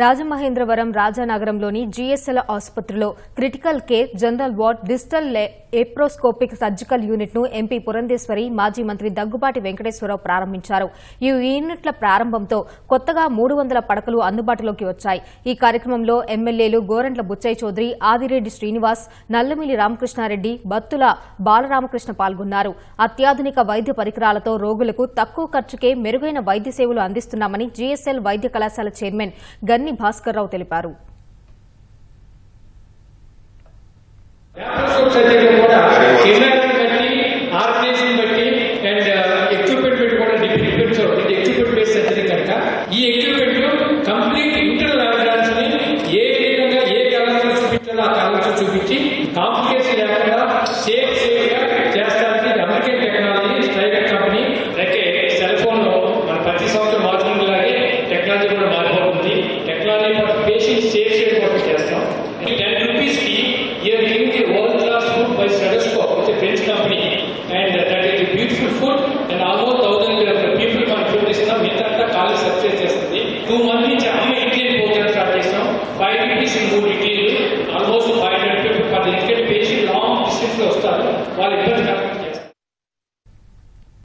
రాజమహేంద్రవరం రాజానగరంలోని జీఎస్ఎల్ ఆసుపత్రిలో critical care general ward digital laparoscopic laparoscopic surgical యూనిట్ను ఎంపీ పురంధేశ్వరి మాజీ మంత్రి దగ్గుబాటి వెంకటేశ్వరరావు ప్రారంభించారు. ఈ యూనిట్ల ప్రారంభంతో కొత్తగా మూడు వందల పడకలు అందుబాటులోకి వచ్చాయి. ఈ కార్యక్రమంలో ఎమ్మెల్యేలు గోరంట్ల బుచ్చయ్య చౌదరి ఆదిరెడ్డి శ్రీనివాస్ నల్లమిలి రామకృష్ణారెడ్డి బత్తుల బాలరామకృష్ణ పాల్గొన్నారు. అత్యాధునిక వైద్య పరికరాలతో రోగులకు తక్కువ ఖర్చుకే మెరుగైన వైద్య సేవలు అందిస్తున్నామని జీఎస్ఎల్ వైద్య కళాశాల చైర్మన్ గన్ని భాస్కర్రావు తెలిపారు. ల్యాప్టాప్ బట్టి బట్టి అండ్ ఎక్విప్మెంట్ ఎక్విప్మెంట్ కనుక ఈ ఎక్విప్మెంట్ కంప్లీట్ ఇంటర్నల్ ఆర్గాన్స్ని ఏ విధంగా ఏ చూపించాలో ఆ కలర్స్ చూపించి కాంప్లికేషన్ లేకుండా సేఫ్ సేఫ్గా షేర్ చేయడానికి చేస్తాం టెన్ రూపీస్కి here the world class food by స్టడస్కోప్ with French company and that is beautiful food and almost thousand people మనం ఫుడ్ ఇస్తున్నాం మిగతా కాలేజ్ సబ్సిడీ చేస్తుంది. టూ మంత్ నుంచి అమ్మ ఇడ్లీ ప్రోగ్రామ్ స్టార్ట్ చేస్తాం ఫైవ్ రూపీస్ మూడు ఇడ్లీలు almost five hundred people per educate patient long డిస్టెన్స్లో వస్తారు. వాళ్ళు